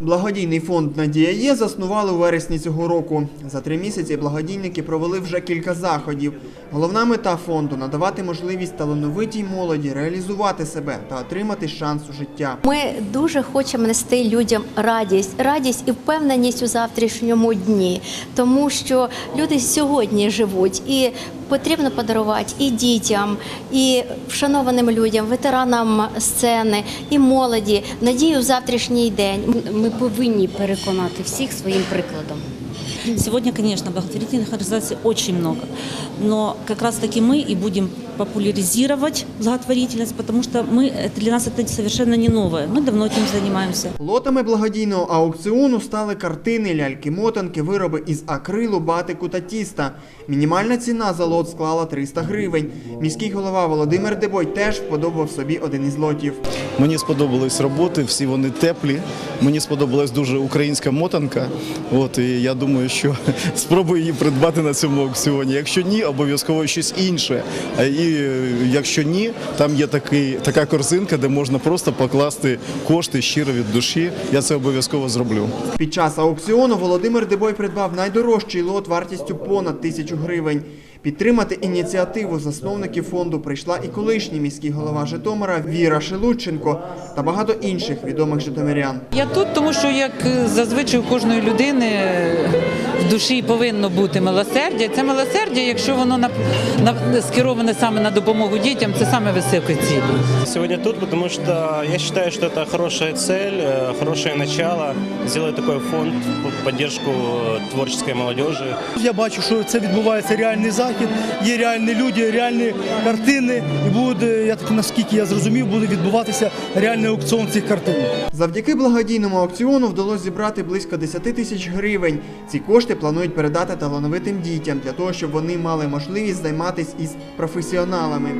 Благодійний фонд Надія є заснували у вересні цього року. За три місяці благодійники провели вже кілька заходів. Головна мета фонду надавати можливість талановитій молоді реалізувати себе та отримати шанс у життя. Ми дуже хочемо нести людям радість, радість і впевненість у завтрашньому дні, тому що люди сьогодні живуть і потрібно подарувати і дітям, і вшанованим людям, ветеранам сцени, і молоді надію в завтрашній день. Ми повинні переконати всіх своїм прикладом. Сегодня, конечно, благотворительных организаций очень много, но как раз-таки мы и будем популяризировать благотворительность, потому что мы, это для нас это совершенно не новое. Мы давно этим занимаемся. Лотами благодійного аукціону стали картини, ляльки-мотанки, вироби із акрилу, батику та тіста. Мінімальна ціна за лот склала 300 гривень. Міський голова Володимир Дебой теж вподобав собі один із лотів. Мені сподобались роботи, всі вони теплі. Мені сподобалась дуже українська мотанка. От і я думаю, що спробую її придбати на цьому аукціоні. Якщо ні, обов'язково щось інше. І якщо ні, там є такий, така корзинка, де можна просто покласти кошти щиро від душі. Я це обов'язково зроблю. Під час аукціону Володимир Дебой придбав найдорожчий лот вартістю понад тисячу гривень. Підтримати ініціативу засновників фонду прийшла і колишній міський голова Житомира Віра Шелудченко та багато інших відомих житомирян. Я тут, тому що як е, зазвичай у кожної людини душі повинно бути милосердя. Це милосердя, якщо воно на, на, скероване саме на допомогу дітям, це саме висока ціль. Сегодня тут, потому что я считаю, что это хорошая цель, э, хорошее начало сделать такой фонд в поддержку э, творческой молодежи. Я бачу, що це відбувається реальний захід, є реальні люди, реальні картини, і буде, я так наскільки я зрозумів, буде відбуватися реальний аукціон цих картин. Завдяки благодійному аукціону вдалося зібрати близько 10 тисяч гривень. Ці кошти планують передати талановитим дітям для того, щоб вони мали можливість займатися із професіоналами.